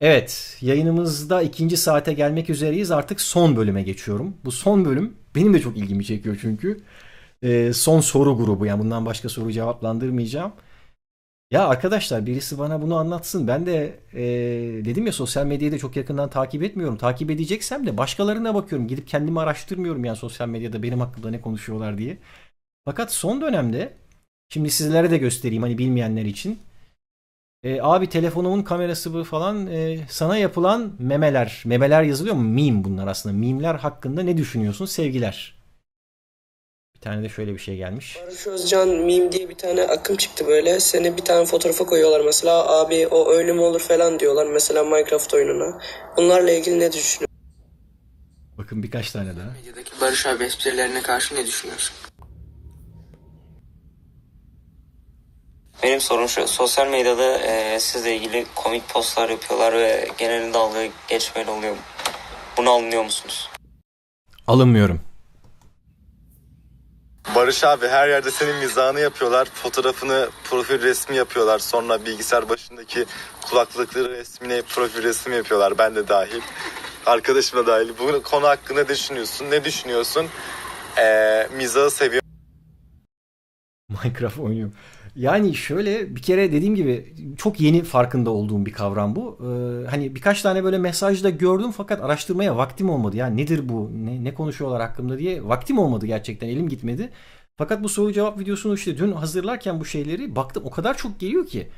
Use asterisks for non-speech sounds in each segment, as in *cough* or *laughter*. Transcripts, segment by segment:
Evet, yayınımızda ikinci saate gelmek üzereyiz. Artık son bölüme geçiyorum. Bu son bölüm benim de çok ilgimi çekiyor çünkü. Ee, son soru grubu yani bundan başka soru cevaplandırmayacağım. Ya arkadaşlar birisi bana bunu anlatsın. Ben de e, dedim ya sosyal medyayı da çok yakından takip etmiyorum. Takip edeceksem de başkalarına bakıyorum. Gidip kendimi araştırmıyorum yani sosyal medyada benim hakkımda ne konuşuyorlar diye. Fakat son dönemde şimdi sizlere de göstereyim hani bilmeyenler için. E, abi telefonumun kamerası bu falan e, sana yapılan memeler. Memeler yazılıyor mu? Meme bunlar aslında. Mimler hakkında ne düşünüyorsun? Sevgiler. Bir tane de şöyle bir şey gelmiş. Barış Özcan meme diye bir tane akım çıktı böyle. Seni bir tane fotoğrafa koyuyorlar mesela. Abi o öyle mi olur falan diyorlar mesela Minecraft oyununa. Bunlarla ilgili ne düşünüyorsun? Bakın birkaç tane daha. Medyadaki Barış abi esprilerine karşı ne düşünüyorsun? Benim sorum şu, sosyal medyada e, sizle ilgili komik postlar yapıyorlar ve genelde dalga geçmeyle oluyor. Bunu anlıyor musunuz? Alınmıyorum. Barış abi her yerde senin mizahını yapıyorlar. Fotoğrafını profil resmi yapıyorlar. Sonra bilgisayar başındaki kulaklıkları resmine profil resmi yapıyorlar. Ben de dahil. Arkadaşım da dahil. Bu konu hakkında ne düşünüyorsun? Ne düşünüyorsun? Ee, mizahı seviyor *laughs* Minecraft oynuyorum. Yani şöyle bir kere dediğim gibi çok yeni farkında olduğum bir kavram bu. Ee, hani birkaç tane böyle mesajda gördüm fakat araştırmaya vaktim olmadı. Ya nedir bu? Ne, ne konuşuyorlar hakkımda diye vaktim olmadı gerçekten. Elim gitmedi. Fakat bu soru cevap videosunu işte dün hazırlarken bu şeyleri baktım o kadar çok geliyor ki.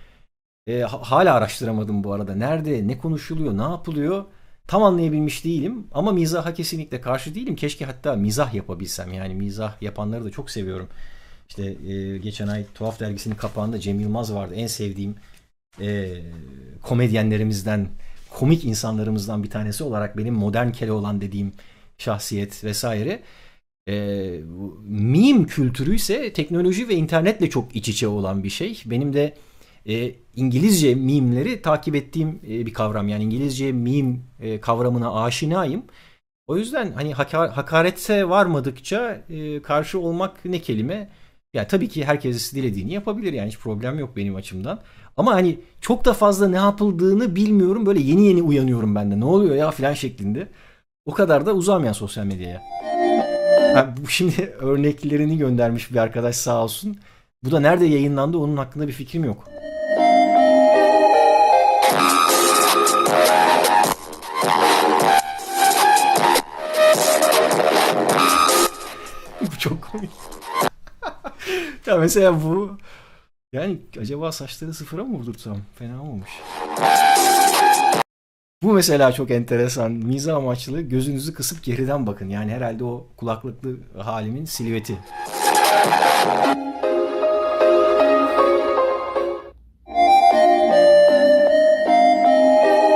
Ha- hala araştıramadım bu arada. Nerede, ne konuşuluyor, ne yapılıyor? Tam anlayabilmiş değilim ama mizaha kesinlikle karşı değilim. Keşke hatta mizah yapabilsem. Yani mizah yapanları da çok seviyorum. İşte e, geçen ay Tuhaf Dergisi'nin kapağında Cem Yılmaz vardı. En sevdiğim e, komedyenlerimizden, komik insanlarımızdan bir tanesi olarak benim modern Keloğlan dediğim şahsiyet vesaire. E, meme kültürü ise teknoloji ve internetle çok iç içe olan bir şey. Benim de e, İngilizce meme'leri takip ettiğim e, bir kavram. Yani İngilizce meme e, kavramına aşinayım. O yüzden hani haka- hakarete varmadıkça e, karşı olmak ne kelime? Ya tabii ki herkes dilediğini yapabilir yani hiç problem yok benim açımdan. Ama hani çok da fazla ne yapıldığını bilmiyorum. Böyle yeni yeni uyanıyorum ben de. Ne oluyor ya filan şeklinde. O kadar da uzağım yani sosyal medyaya. Bu *laughs* şimdi örneklerini göndermiş bir arkadaş sağ olsun. Bu da nerede yayınlandı onun hakkında bir fikrim yok. *laughs* Bu çok komik. Ya mesela bu yani acaba saçları sıfıra mı vurdursam? Fena olmuş. Bu mesela çok enteresan. Mizah amaçlı gözünüzü kısıp geriden bakın. Yani herhalde o kulaklıklı halimin silüeti.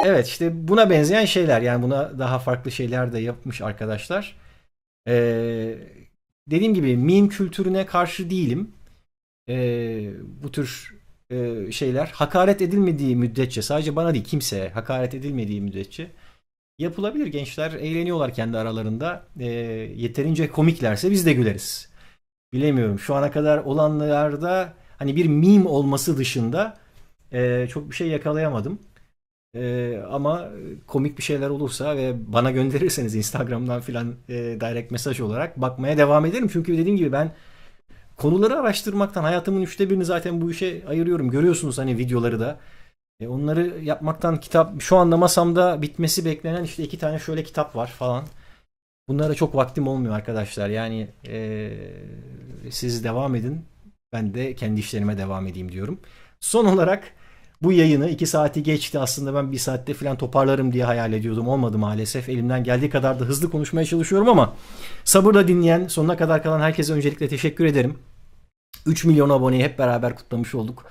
Evet işte buna benzeyen şeyler. Yani buna daha farklı şeyler de yapmış arkadaşlar. Ee, dediğim gibi meme kültürüne karşı değilim. Ee, bu tür e, şeyler hakaret edilmediği müddetçe sadece bana değil kimseye hakaret edilmediği müddetçe yapılabilir. Gençler eğleniyorlar kendi aralarında. Ee, yeterince komiklerse biz de güleriz. Bilemiyorum. Şu ana kadar olanlarda hani bir meme olması dışında e, çok bir şey yakalayamadım. Ee, ama komik bir şeyler olursa ve bana gönderirseniz Instagram'dan filan e, direct mesaj olarak bakmaya devam ederim. Çünkü dediğim gibi ben konuları araştırmaktan hayatımın üçte birini zaten bu işe ayırıyorum. Görüyorsunuz hani videoları da. E, onları yapmaktan kitap şu anda masamda bitmesi beklenen işte iki tane şöyle kitap var falan. Bunlara çok vaktim olmuyor arkadaşlar. Yani e, siz devam edin. Ben de kendi işlerime devam edeyim diyorum. Son olarak bu yayını 2 saati geçti. Aslında ben bir saatte falan toparlarım diye hayal ediyordum. Olmadı maalesef. Elimden geldiği kadar da hızlı konuşmaya çalışıyorum ama sabırla dinleyen, sonuna kadar kalan herkese öncelikle teşekkür ederim. 3 milyon aboneyi hep beraber kutlamış olduk.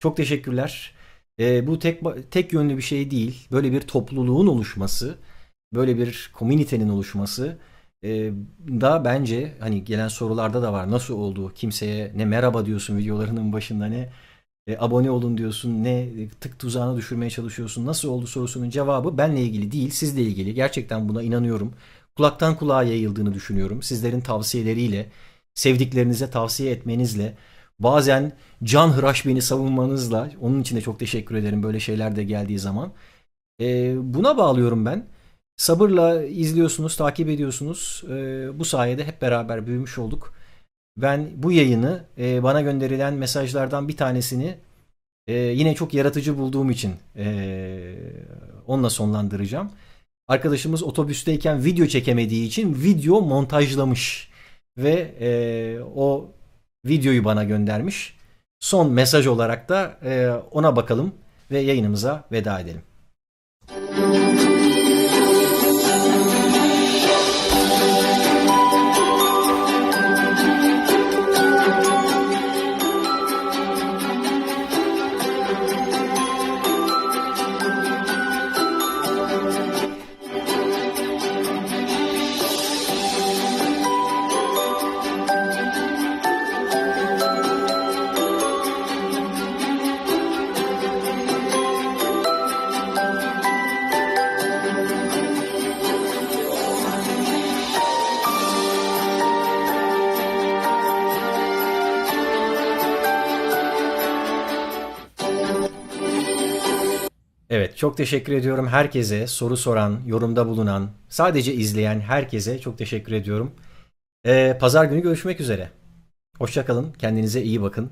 Çok teşekkürler. Ee, bu tek tek yönlü bir şey değil. Böyle bir topluluğun oluşması, böyle bir komünitenin oluşması e, da bence hani gelen sorularda da var. Nasıl oldu? Kimseye ne merhaba diyorsun videolarının başında ne e, abone olun diyorsun, ne e, tık tuzağına düşürmeye çalışıyorsun, nasıl oldu sorusunun cevabı benle ilgili değil, sizle ilgili. Gerçekten buna inanıyorum. Kulaktan kulağa yayıldığını düşünüyorum. Sizlerin tavsiyeleriyle, sevdiklerinize tavsiye etmenizle, bazen can hıraş beni savunmanızla, onun için de çok teşekkür ederim böyle şeyler de geldiği zaman. E, buna bağlıyorum ben. Sabırla izliyorsunuz, takip ediyorsunuz. E, bu sayede hep beraber büyümüş olduk. Ben bu yayını e, bana gönderilen mesajlardan bir tanesini e, yine çok yaratıcı bulduğum için e, onunla sonlandıracağım. Arkadaşımız otobüsteyken video çekemediği için video montajlamış ve e, o videoyu bana göndermiş. Son mesaj olarak da e, ona bakalım ve yayınımıza veda edelim. Evet, çok teşekkür ediyorum herkese, soru soran, yorumda bulunan, sadece izleyen herkese çok teşekkür ediyorum. Ee, Pazar günü görüşmek üzere. Hoşçakalın, kendinize iyi bakın.